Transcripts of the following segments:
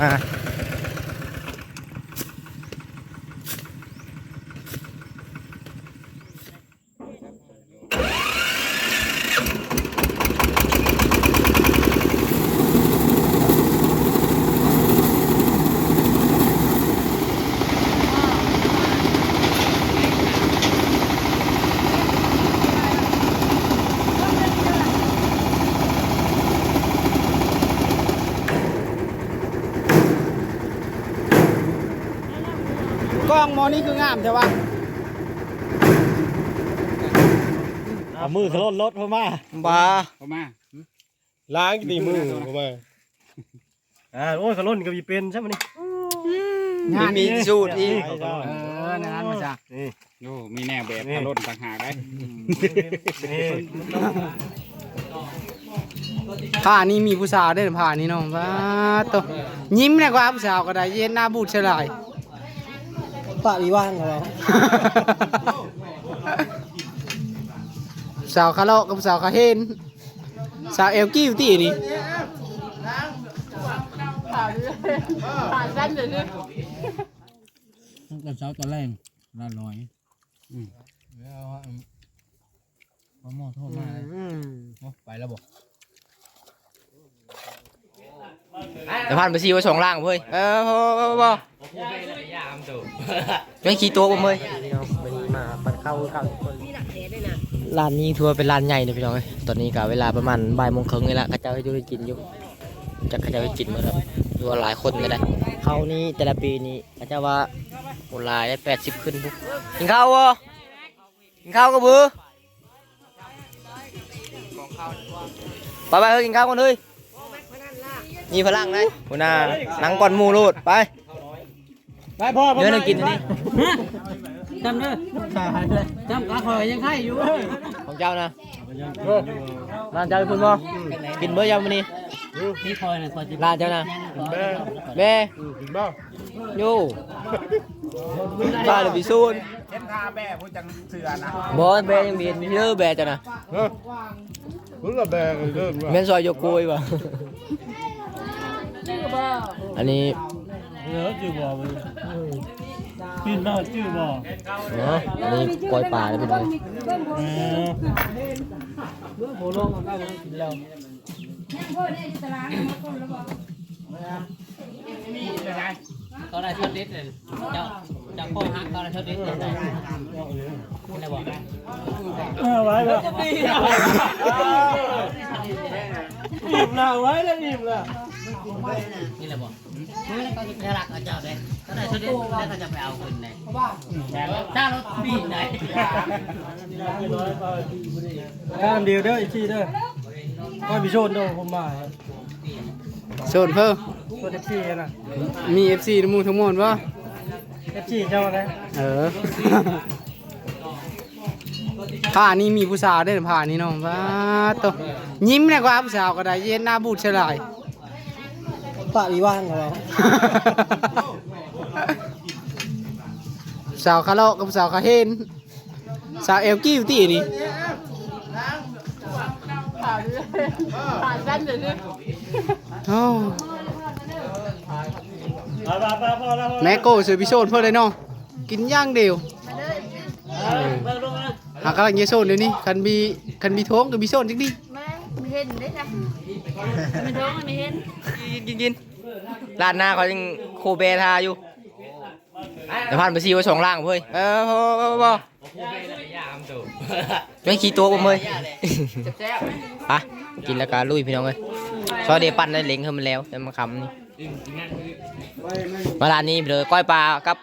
มาก้อ งหมอนี่คืองามใช่ปะเอามือขลนรถเข้ามาบ้าเข้ามาล้างตีมือเข้ามาอ่าโอ้ยขลนก็มีเป็นใช่ไหมนี่งานมีสูตรอีกใช่เจ้าเออนั่นมาจ้ะนี่โอ้มีแนวแบบทะลนต่างหากได้นี่ผ้านี่มีผู้สาวได้อผ้านี่น้องว้าตัวยิ้มเลยกว่าผู้สาวก็ได้เย็นหน้าบูดเฉลาย ปะวิว่างเหรอสาวคาร์ลกับสาวคาเฮนสาวเอลกี้อยู่ที่นี่กันเช้าตอนแรกละร้อยแล้วพอหม้อโทษมาไปแล้วบอกแต่ผ่านไปซีว่าสองล่างเว้ยเออพอพอพอ ยังขี่ตัวบ่เว้ยมาปันเข้าเข้าร้านนี้ทัวร์เป็นร้านใหญ่เลยพี่น้องเอ้ยตอนนี้ก็เวลาประมาณบ่ายโมงครึ่งนี่ละข้าเจ้าให้ดูได้กินอยู่จะข้าเจ้าให้กินมาแล้วดูว่าหลายคนก็ได้เขานี่แต่ละปีนี้ข้าเจ้าว่าโหหลายได้แปดสิบขึ้นพวกกินข้าววะกินข้าวกับบือไปไปเฮ้ยกินข้าวกันเฮ้ยมีพลังเลยหัวหน้าหนังก่อนหมูรูดไป ไปพ่อเดี๋ยวเรากินอันนี้จำเด้อจำกาคอยยังไข่อยู่ของเจ้านะร้านเจ้าเป็นคนบ่กินเบอร์ยำมันนี่นี่คอยนะคอยจะร้านเจ้านะแม่แม่กินบ้าโย่บ้านหรือพิซูนเช่นท่าแบ่ผู้จังเสือนะบอสแบยังมีเยอะแบเจ้านะเฮ้ยคุณละแบงเลยเด้อแม่นซอยโยโกยป่ะอันนี้ เออจือบ่กินบ้าจือบ่เนาะอันนี้ปล่อยปลาเลยพี่น้องเออโหลงกันได้กินแล้วตอนไหนชดดิสเลยจ้าเจ้าพ่อฮักตอนไหนชดดิสเลยได้ได้บอกเออไว้แล้ อิ่มแล้วไว้แล้วอิ่มแล้วนี่แหละบอกคือแล้วก็จะรักเจ้าเลยตอนไหนชดดิสแล้วก็จะไปเอาคนไหนเจ้ารถปีไหนงานเดียวเด้ออีกทีเด้อก็มีโชนเด้อผมมาโซนเพิ่มตัวเอฟซีน่ะมี FC ทั้งหมดทั้งมวลป่ะเอฟซีเจ้าอะไรเออ ผ้านี่มีผู้สาวได้อผ้านี่น้องว้าตัวยิ้มเลยกว่าผู้สาวก็ได้เย็นหน้าบูดเฉลายปะวิว่างเหรอสาวคาร์ลกับสาวคาเฮนสาวเอลกี้อยู่ที่นี่โอ้ไปไปไปพอแล้วพอแม่โก้เสือพิโซนเพื่อเลยน้องกินย่างเดียว หากำลังเยโซนเดี๋ยวนี้คันบีคันบีท้องกับบีโซนจริงดิไม่ไม่เห็นได้จ้ะไม่ท้องไม่เห็นกินกินกินร้านหน้าเขายังโคเบทาอยู่แต่ผ่านไปซีว่าสองล่างเว้ยเออพอพอพอยังขี่ตัวบ่เมยไปกินแล้วก็ลุยพี่น้องเลยซอยเดียวปั้นได้เล็งขึ้นมาแล้วแต่มาคำนี่มาร้านนี้เลยก้อยปลากับ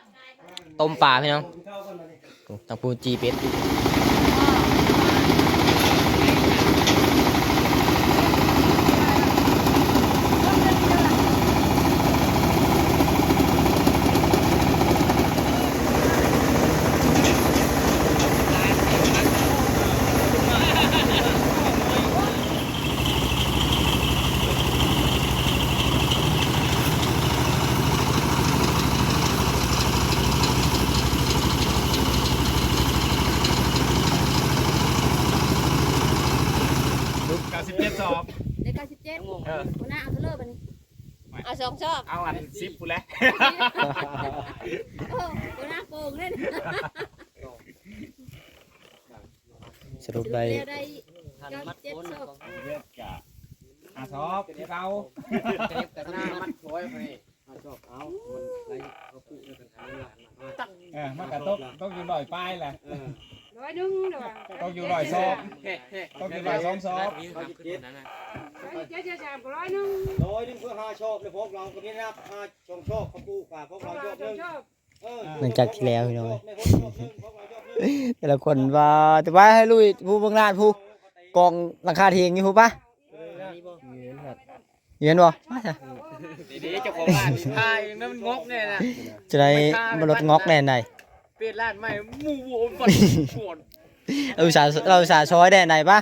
ต้มปลาพี่น้องตังปูจีเป็ด เก้าสิบเจ็ดสอบในเก้าสิบเจ็ดหัวหน้าเอาเทเลอร์ไปนี่เอาสองชอบเอาอันซิปกูแล้วโอ้โหน้าโป่งเล่นสรุปได้เดียวได้ยอดเจ็ดชอบเลือดกะอาซอบที่เราเออมันกระตกตกอยู่ลอยป้ายแหละร้อ ยหนึงเดี๋ยวตกอยู่ลอยซอบตกอยู่ลอยสองซอบเจ็ดเจ็ดสามก็ร้อยหนึงร้อยนึงเพื่อห้าชอบเลยพวกเราก็ไม่นับห้าชงชอบเขาปูกาพวกเรายอดนึงชอบเออหลังจากที่แล้วพี่น้องเอ้ยในพวกยอดนึงพวกเรายอดนึงแต่ละคนว่าแต่ว่าให้ลุยผู้เบางลานผู้กองหลังคาเทียงนี่ผู้ปะเห็นบ่มาจ้ะดีๆเจ้าของร้านทายนั่นมันงกเนี่ยนะจะได้มาลดงอกแน่ไหน เปลี่ยนร้านใหม่หมู่โวนปวดปวดเราอุตส่าห์เราอุตส่าห์ซอยแน่ไหนปะ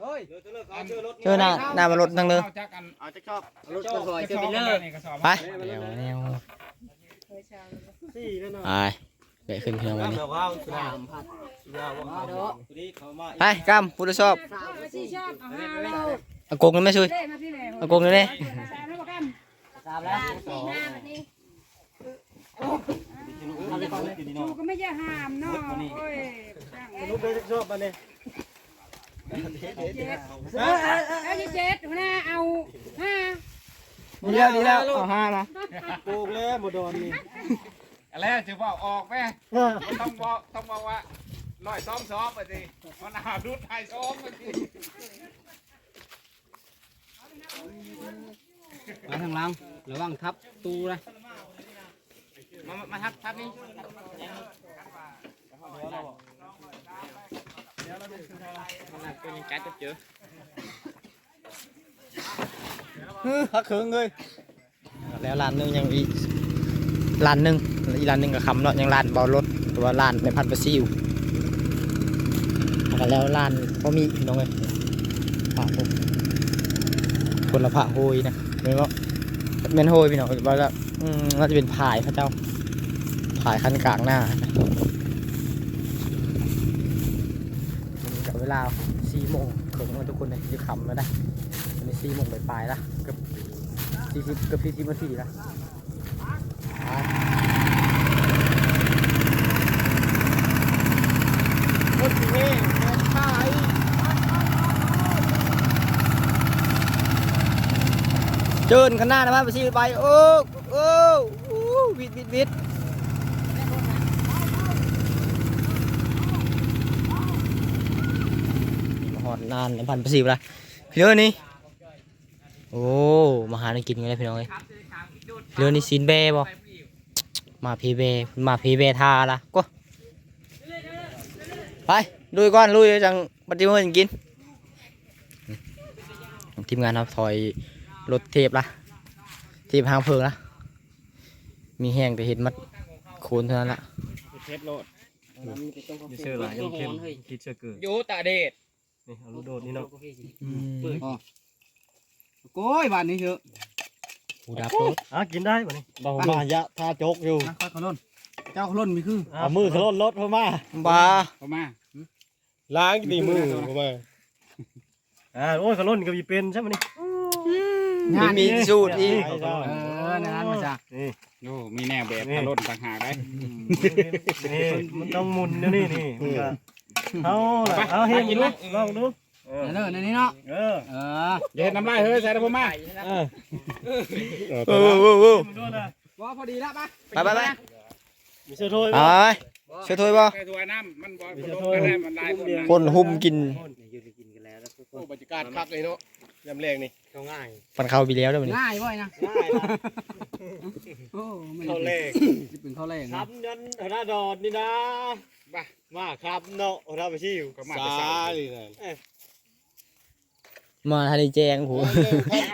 เฮ้ยเดี๋ยวจะเลิกเอาเชื่อรถเจอหน้าหน้ามารถทั้งเลยเอาจักอันเอาจะชอบรถกระสอยเจอไปเลยกระสอบไปเดี๋ยวแนวสี่แล้วเนาะไปเดี๋ยวขึ้นเพียงวันนี้เดี๋ยวว้าวสุดาพัดสุดาว่างตัวนี้เขามาไปกำพุทธชอบสี่ชอบเอาห้าเราอากงนั่นไม่ช่วยเล่มาพี่แหล่อากงนั่นเลยสามแล้วกันสามแล้วสี่ห้าแบบนี้ดูกูก็ไม่จะห้ามเนาะโอ้ยรูปเลยจะชอบมาเนี่ยเจ็ดเอาเจ็ดหัวหน้าเอาห้าดีแล้วดีแล้วเอาห้านะปลูกแล้วบดอนนี่อะไรจะบอกออกไหมต้องบอกต้องบอกว่าลอยซ้อมซ้อมไปสิมันอาดุดไทยซ้อมไปสิมาทางหลังระวังทับตูนะ มามาทับทับนี่พักเคืองเลยแล้วร้านนึงยังอีกร้านนึงอีกร้านนึงกับคำเนาะยังร้านเบารถหรือว่านในพันประซิวแล้วร้านก็มีน้องเลยพระผมคนละพระโฮยนะไม่ว่าเมนโฮยพี่น้องว่าแล้ว อืมน่าจะเป็นผายพระเจ้าผายคันกลางหน้ากับเวลาสี่โมงถึงแล้วทุกคนเลยจะขำมาได้ตอนนี้สี่โมงปลายๆละเกือบสี่สิบเกือบสี่สิบนาทีละเจินข้างหน้านะว่าไปสิไปโอ้ วิดวิดวิดหอดนานพันปสิบละเด้อนี่โอ้มาหาอะไรกินกันเลยพี่น้องเอ้ยเรือนี้ซีนเบ้บ่มาพีเบ้มาพีเบ้ทาละก็ไปลุยก่อนลุยจังปฏิบัติกินทีมงานครับถอยรถเทปละเทปหางเพลิงละ มีแห้งแต่เห็ดมัดโคนเท่านั้นละเทปโหลดมีเสื้อหลายยังเข้มคิดเสื้อเกิดยูตาเดชนี่เอาลูกโดดนี่เนาะโก้ยบ้านนี้เถอะหูดับรถอะกินได้ป่ะนี่บ่มายะทาจกอยู่นะค่อยขล่นเจ้าขล่นมีคือเอามือขล้นรถพ่อมาบ้าเข้ามาล้างดีมือผมมาอ่าโอ้ยขลุ่นก็มีเป็นใช่ไหมนี่ไม่มีสูตรอีกไปเจ้าเออในนั้ นมาจ้ะนี่โอ้มีแนวแบบพะล่นต่างหากได้นี่มันต้องหมุนนะนี่นี่มันก็เอาล่ะเอาเฮ็ดดูลองดูเออในเนอะในนี้เนาะเออเอออย่าเห็นน้ำลายเฮ้ยใส่แล้วพ่อมาเออโอ้โหโอ้โหมันดูนะว่าพอดีแล้วปะไปไปไปมีเสื้อโทยไปบ่ไปช่วยถ้วยบ่ใส่ถ้วยน้ำมันบ่พะล่นได้มันลายคนคนหุ่มกินโอ้บรรยากาศคักเลยเนาะยำแรกนี่ปันเข้าไปแล้วเด้วยมันง่ายบ่อยนะ โอ้ไม่เขาแรกจะเป็นข้าวแรกครันะบยันหัวหน้าดอนนี่นะบ้ามาครับเนาะหัวหน้าไปชิวก็มาสาแต่เช้าลีนั่นมาทันได้แจ้งหู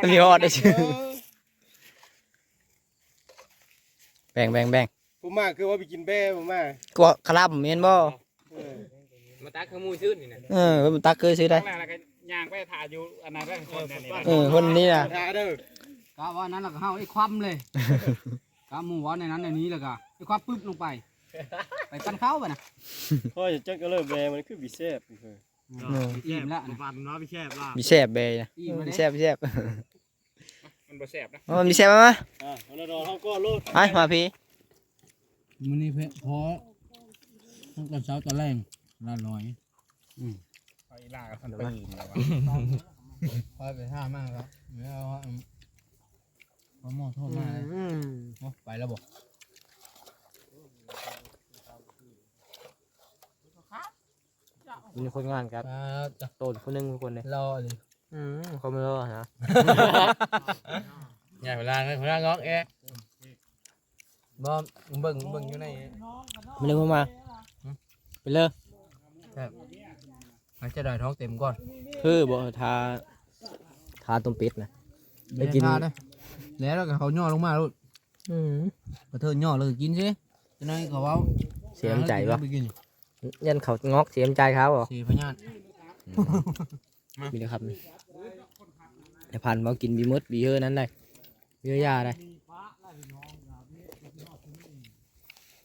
มีฮอดได้ชื่อ แบ่งแบ่งแบ่งผมมาคือว่าไปกินแบ้ผมมาก็คลับเมียนบ่มาตักขโมยซื้อนี่นะเออมันตักเคยซื้อได้แล้วก็ย่างไปถ่ายอยู่อันนั้นได้คนนี่เออคนนี้น่ะทาเด้อ กะว่านั้นแล้วก็เฮาไอ้คว่ำเลยกะหมูว่าในนั้นในนี้แล้วก็ไอ้คว่ำปึ๊บลงไป ไปปั้นข้าวไปนะพ่อจะจักก็เลิกแบ้มันคือบิเซฟเอออิ่มแล้วนะฟันเนาะพี่แคบล่ะมีแซ่บเบยนะอิ่มแล้วมีเด้แซ่บแซ่บมันบ่แซ่บนะอ๋อมีแซ่บมาอ่าธนาดอนเขาก็โลดไปมาพี่มันนี่เพะพอตั้งแต่เช้าตอนแรกละร้อยไปล่ากับพันปืนแล้ววะพอไปท่ามากครับแล้วพอ หม้อทอดมาเลยเอาไปแล้วบอกมีคนงานครับจะโตนคนหนึงคนเลยรอเลยอืมเขาไม่รอนะอย่าเวลาเวลางอกเอ๊ะบ่เบิ่งเบิ่งอยู่ในไม่เลยมาไปเลยอาจจะได้ท้องเต็มก่อนคือบ่ทาทาต้มเป็ดนะไปกินแล้ว แล้วก็เขาย่อลงมาลูกอืมกระเทินย่อเลยกินสิจะนั่งเขาเอาเสียใจปะไปกินยันเขางอกเสียใจเขาบ่สีพญานมีเลยครับแต่พันมากินบีมดบีเฮอร์นั้นได้บีเฮอร์ยาได้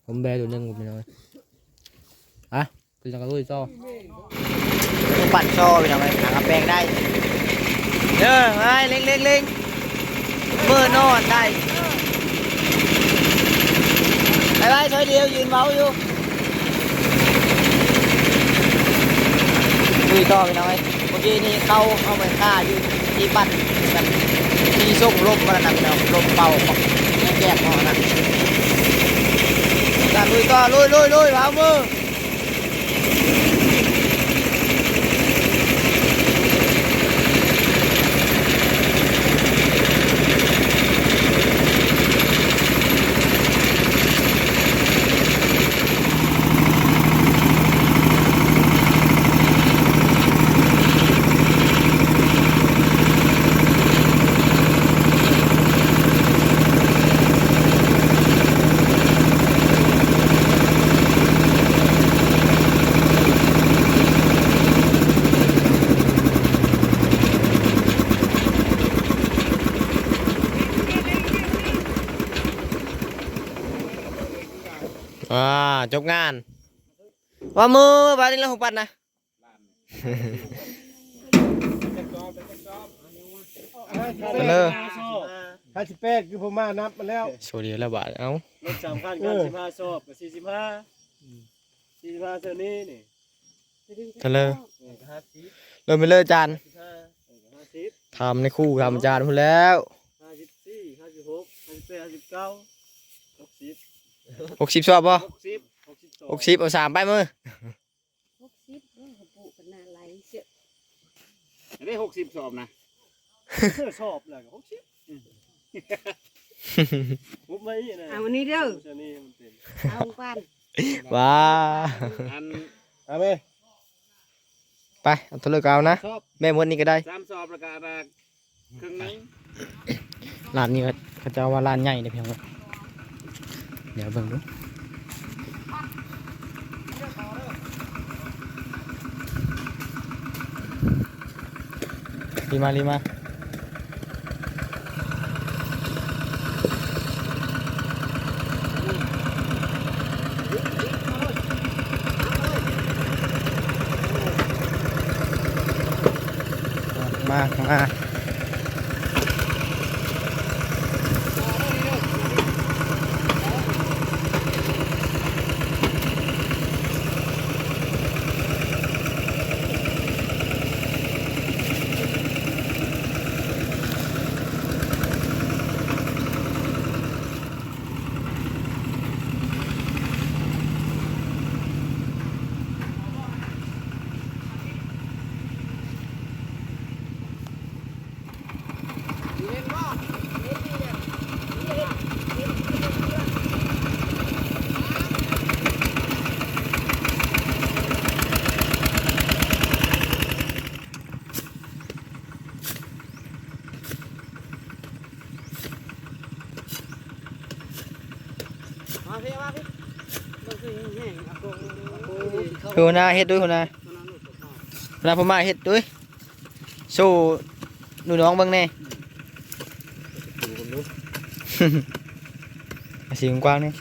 ผมแบร์ตัวหนึงผมเป็นอะไรอะคือจังกระตุ้ยซ้อปั่นซ้อไปทำไมหางกระแปงได้เด้อไอ้เล็งเล็งเล็ง เบอร์นอนได้ไปไปถอยเดียวยืนเมาอยู่คุยต่อไปหน่อยเมื่อกี้นี่เข้าเอาไปฆ่าอยู่ที่ปั่นที่ส่งลมมันนั่นเนาะลมเป่าแยกหอนะการลุยต่อลุยลุยลุยเอามือ จบงาน ว่ามือบาดนี้แล้วหกปันนะไปเลยห้าสิบแปดคือผมมานับมาแล้วโชว์เดียวแล้วบาทเอ้ารถสามคันกันสิบห้าซอบกับสี่สิบห้าสี่สิบห้าเท่านี้นี่กันเลยเออห้าสิบเริ่มไปเลยจานสิบห้าเออห้าสิบทำในคู่ทำจานพูดแล้วห้าสิบสี่ห้าสิบหกห้าสิบแปดห้าสิบเก้าหกสิบหกสิบชอบป่ะหกสิบ หกสิบสองหกสิบเอาสามไปมือหกสิบเด้อเขาปลูกกันนาไหลเสียได้หกสิบสอบนะเสื้อชอบเลยหกสิบปุ๊บไม่นะเอาวันนี้เด้อเสื้อนี่มันเต็มเอาปันว้าอันเอาไหมไปเอาตัวเลือกเอานะสอบแม่มดนี่ก็ได้สามสอบประกาศมาครึ่งหนึงร้านนี้ก็เขาจะเอาว่าร้านใหญ่เนี่ยเพียงว่าเดี๋ยวเบิ่งดู รีมารีมามามา คือหัวหน้าเฮ็ดด้วยหัวหน้าหัวหน้าผมมาเฮ็ดด้วยสู้หนูน้องเบิ่งแน่สีกว้างๆนี่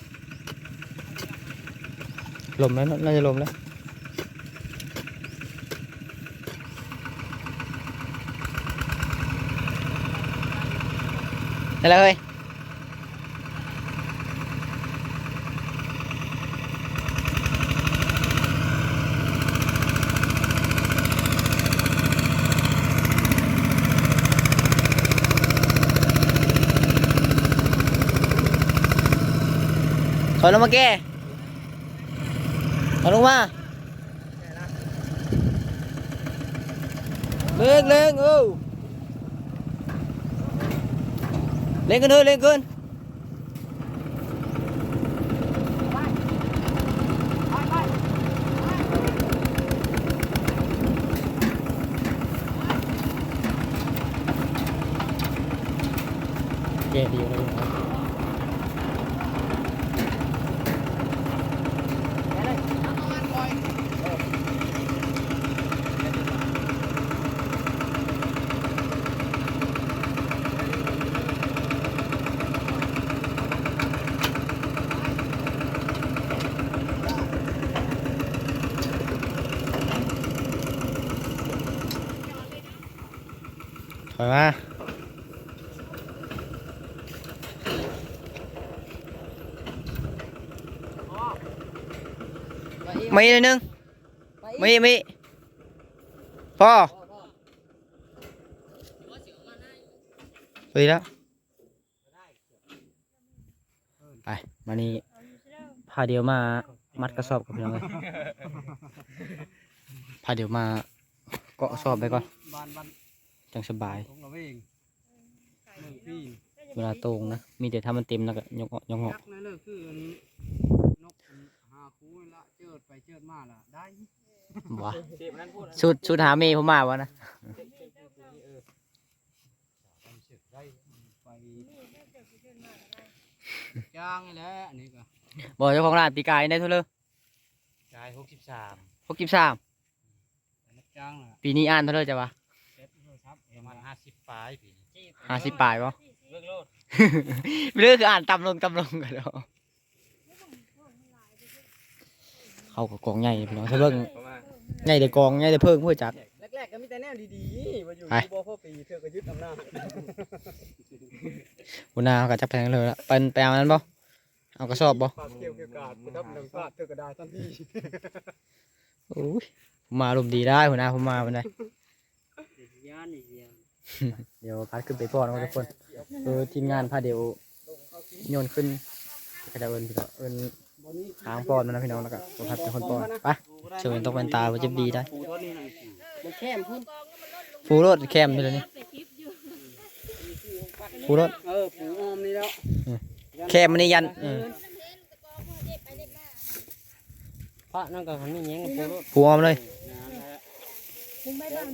ลมแล้วน่าจะลมแล้วได้แล้วเฮ้ย อยลงมาแกถอยลงมาเล่งเล่งเออเล่งกันเถอะเล่งกันแกดีเลย ถอยมามีเลยนึงมีมีพ่อสวัสดีแล้วไปมานี่พาเดียวมามัดกระสอบกับพี่น้องเลยพาเดียวมาเกาะกระสอบไปก่อนบ้านบ้าน จังสบาย ของเราเองหนึ่งปีเวลาตรงนะ มีแต่ถ้ามันเต็มแล้วก็ยกออกยกออกยักษ์นั่นเลยคือนกหาคูนี่ละเจิดไปเจิดมาละได้วะชุดชุดหาเมย์ผมมาวะนะ ไปจ้างนี่แหละอันนี้ก็บอกเจ้าของร้านปีกายได้เท่าเลยชายหกสิบสามหกสิบสามรับจ้างละปีนี้อ่านเท่าเลยจ้ะวะ ลายปีนี้ห้าสิบปลายปะเลิกโลดไม่เรื่องคืออ่านต่ำลงต่ำลงกันแล้วเขากับกองใหญ่พี่น้องถ้าเบิ่งประมาณใหญ่แต่กองใหญ่แต่เพิ่งเพื่อจัดแรกๆก็มีแต่แนวดีๆมาอยู่ไป บ่พ่อปีเธอก็ยึดอำนาจหัวหน้าเขาก็จับแพงเลยละเป็นไปเอานั้นปะเอากระสอบปะปากเกี่ยวเกี่ยวกาดนะครับหนึ่งฟาดเธอก็ได้ทันทีโอ้ยผมมาลมณ์ดีได้หัวหน้าผมมาเป็นไงย่านอีกอย่าง เดี๋ยวพัดขึ้นไปพ่อนะทุกคนเออทีมงานพาเดี๋ยวโยนขึ้นก็จะเอินพี่น้องเอินหางปอนมันนะพี่น้องแล้วก็ตัวพัดเป็นคนปอนไปเชิญต้องเป็นตาว่าจะดีได้ปูตัวนี้หน่อยมันแคมพุ่นฟูรถแคมไปเลยนี่ฟูรถเออปูออมนี่แล้วแคมมันนี่ยันเออพระนั่นก็หันนี่แย้งกับปูรถฟูออมเลยนั่นแหละ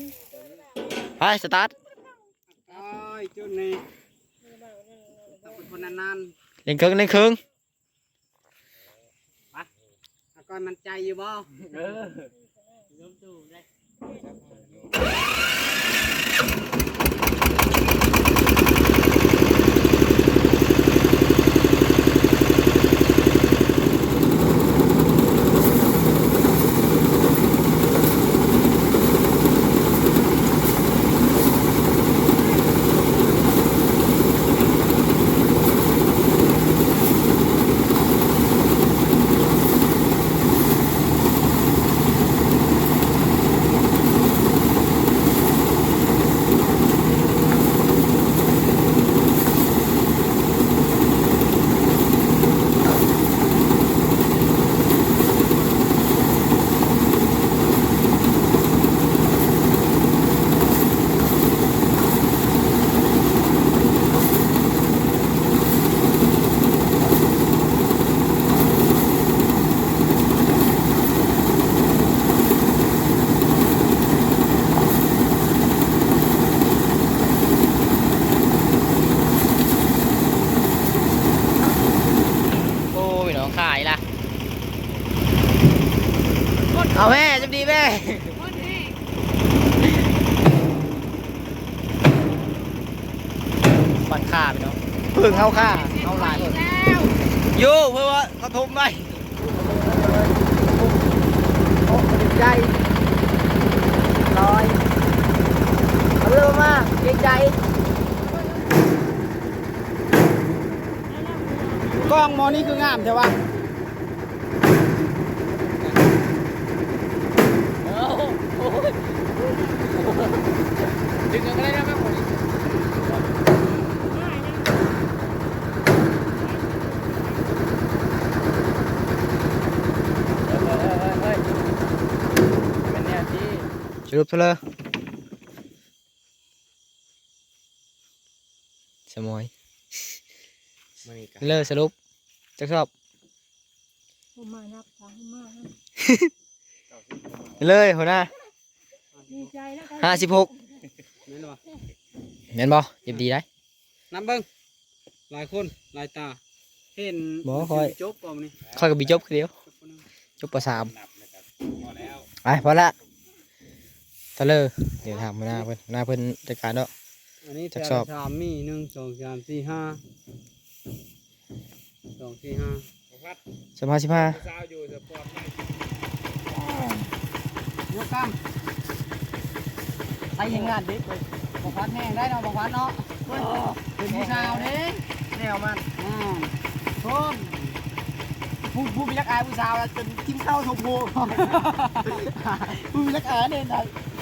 ไปสตาร์ทไอ้า ยจุดนี้ต้องเป็นคนนานเล่นเครื่องเล่นเครื่องๆอาก้อยมันใจอยู่บ่เออ โอ้ยน้องขายละเอาแม่จะดีแม่ปันค่าไปเนาะ เพิ่งเข้าค่าเข้าหลายหมดโย่เพื่อว่าเขาทุบไปโอ้ใจลอยเอาเร็วมากเกรงใจอันนี้คืองามแต่ว่าดึงกันก็ได้นะครับผมส รุปเท่าไหร่สมอยเลิกสรุปจักชอบผมมานับสามมานะเลยหัวหน้าดีใจแล้วกันห้าสิบหกแม่นบ่เห็นบ่เก็บดีได้น้ำเบิ่งหลายคนหลายตา เห็นบ่ค่อยจบก่อนนี่ค่อยกับบีจบคือเดียวจบปสามนับเลยครับพอแล้วไปพอละ เท่าเลยเดี๋ยวถามหัวหน้าเพิ่นหัวหน้าเพิ่นจัดการเนาะ อันนี้จักแต่สอบชามมีหนึ่งสองสามสี่ห้าสองสี่ห้าวัดสมาสิบห้าสาวอยู่จะปลอดภัยยกกล้ามใช้ยังงานดิบอกพัดแม่งได้เนาะบอกพัดเนาะเป็นผู้ชาวนี่แนวมันอ่าชมผู้ผู้มีรักอายผู้สาวแล้วจนทิมเข้าทงโพผู้มีรักอายเนี่ยนะผู้รัก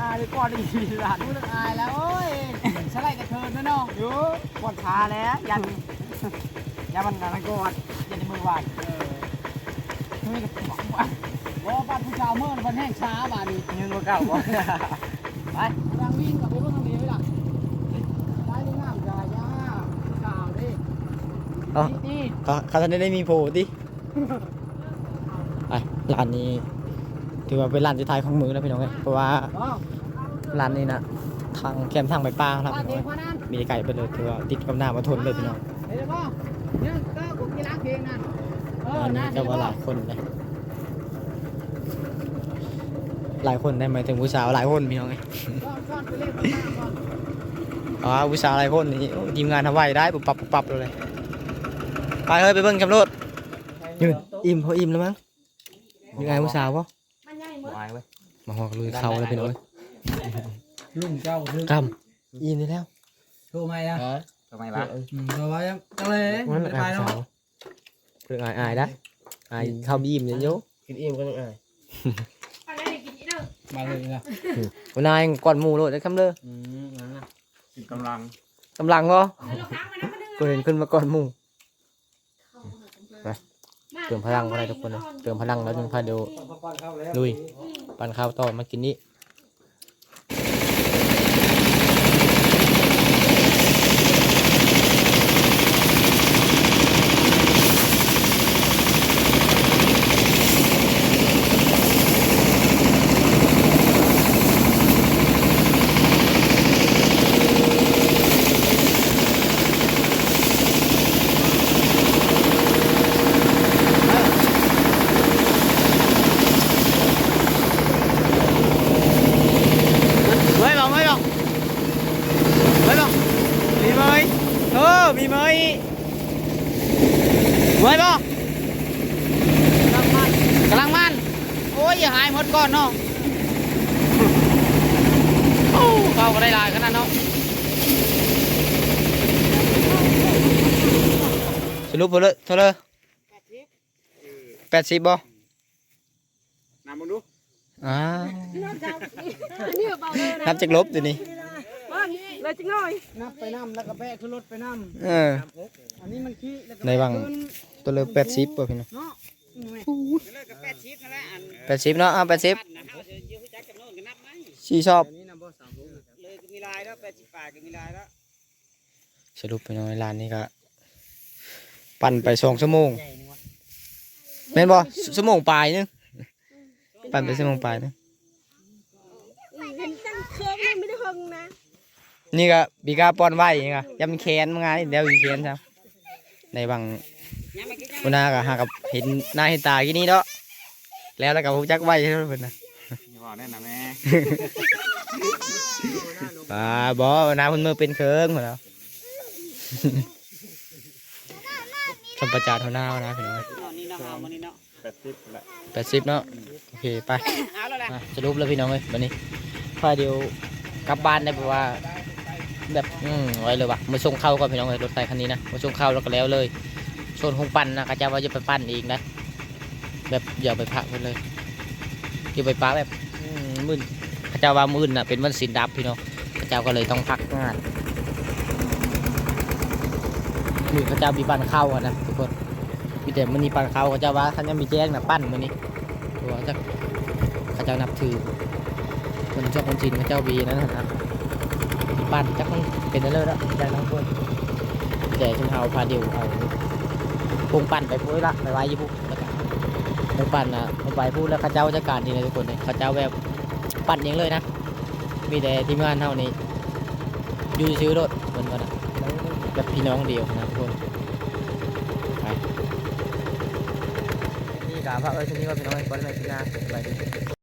อายก่อนดีหลานผู้เรักอายแล้วโอ้ยสไลด์กระเทินด้วยเนาะอยู่ปวดขาแล้วยันยันมันอะไรกอดยันในมือวานเออไม่กับบอกว่าว่บ้านผู้ชาวเมื่อวันแห้งช้าบ้านนี้ยังก็เก่าบ่ไปกำลังวิ่งกับไปเมื่อทางนี้ไปล่ะได้ยังงามกายาสาวดิอ้านี่เขาเขาท่านได้มีโพดิไปร้านนี้ ถือว่าเป็นร้านสุดท้ายของมือแล้วพี่น้องเอ้ยเพราะว่าอ๋อร้านนี้นะทางแคมทางไปป้าครับบ้านพี่เด็น้กองมานั่นมีไก่ไปเลยถือว่าติดกับหน้ามาทนเลยพี่น้องเดี๋ยวพ่อเนี่ยก็กุกกีฬาเพลงนั่นเออร้านนะนี้เดี๋จะยวว่าพ่อหลายคนเลยหลายคนได้ไหมายถึงผู้สาวหลายคนพี่น้องเอ้ยก่อนก่อนไปเล่นกับป้าก่อนอ๋อผู้สาวหลายคนนี่โอ้ทีมงานทำไหวได้ปุบปับปุบปับเลยไปเฮ้ยไปเบิ่งจำรถยืนอิ่มพออิ่มแล้วมั้งยังไงผู้สาวปะมันใหญ่หมด มาหอกลุยเขาแล้วพี่น้องเอ้ยลุงเจ้าถึงกำอิ่มได้แล้วโทรมาอะทำไมล่ะอืมโทรมายังจังเลยมันไม่อาไปยเนาะสาวเรื่องอายอายได้อายเข้าบีมเยอะกินอิ่มก็ต้องอายอะไรกินอีกเด้อมาเลยนะๆวันนายก่อนหมูโลดได้คำเลยอืมนั่นน่ะกินกำลังกำลังก็แล้วเราค้างไว้นะมันนึงก็เห็นขึ้นมาก่อนหมูเติมพลังอะไรทุกคนเลยเติมพลังแล้วจึงพาเดี๋ยวลุย ปั่นข้าวต่อมากินนี้เฮ้ยบอกเฮ้ยบอกเฮ้ยบอกมีไหม เออมีไหมเฮ้ยบอกกำลังมัน โอ้ย อย่าหายหมดก่อนเนาะโอ้เข้าก็ได้หลายขนาดเนาะ สรุปเท่าเลยเท่าเลยแปดสิบบ่นำมาดูอ้าวนี่เบาเลยนะนับจากลบตัวนี้ว่า เลยจังหน่อยนับไปน้ำแล้วก็แบกขึ้นรถไปน้เออำอันนี้มันขี้แล้วก็ในบังขึ้นตัวเลยแปดสิบป่ะพี่น้องเนาะเลยกับแปดชิปนั่นแหละอันแปดสิบเนาะอะแปดสิบนะเฮาจะยื้อจักจำนวนกันนับไหมสี่ชอบอันนี้นะบ่สามลูกเลยก็มีลายแล้วแปดสิบปากก็มีลายแล้วสรุปไปน้อยร้านนี้ก็ปั่นไปสองชั่วโมงแม่นบ่ชั่วโมงปลายนึงปั่นไปชั่วโมงปลายนึง เห็นตั้งเคิร์ฟเลยไม่ได้หึงนะ นี่ก็บีกาป้อนไว้นี่ก็ยำแขนมึงไงเดี๋ยวอีแขนครับในบางวันนาก็หากับเห็นหน้าเห็นตากี่นี้เนาะแล้วแล้วก็ฮู้จักไว้ใช่ไหมเพิ่นน่ะอย่าบอกแน่นะแม่อ่าบ่วันนาเพิ่นมือเป็นเคิงหมดแล้วชมประจานหัวหน้าหัวหนะพี่น้องนี่เนาะเอามานี่เนาะแปดสิบแหละแปดสิบเนาะโอเคไปเอาแล้วแหละอะสรุปแล้วพี่น้องเอ้ยวันนี้พาเดียวกลับบ้านได้แบบว่า แบบอืมไว้เลยว่ะมาส่งเข้าก่อนพี่น้องเอ้ยรถไฟคันนี้นะมาส่งเข้าแล้วก็แล้วเลยโซนของปั่นนะเขาเจ้าว่าจะไปปั่นเองนะแบบอย่าไปพักมันเลยอย่าไปป้าแบบอืมมึนข้าว่ามึนน่ะเป็นวันสินดับพี่น้องเขาเจ้าก็เลยต้องพักงานนี่เขาเจ้ามีปั่นเข้าอะนะทุกคนมีแต่มันมีปั่นเข้าเขาเจ้าว่าเขาจะมีแจ้งนะปั้นมันนี้ตัวจะเขาเจ้านับถือคนชอบคนจีนเขาเจ้าบีนั่นนะ ปั่นจักมันเป็นเลยแล้วจากทั้งคนแต่ชุมเฮาพาเดียวเอาพงปั่นไปพูดละไปไว้ยี่ปุ๊แล้วก็พงปั่นนะมันไปพูดแล้วข้าเจ้าจัดการดีเลยทุกคนเลยข้าเจ้าแบบปั่นเองเลยนะ มีแต่ทีมงานเท่านี้อยู่ซื้อรถเหมือนกันะแบบพี่น้องเดียวนะทุกคนไปนี่กาพระเอ้ยช่วงนี้ก็พี่น้องไอ้บอลแมนชนะไป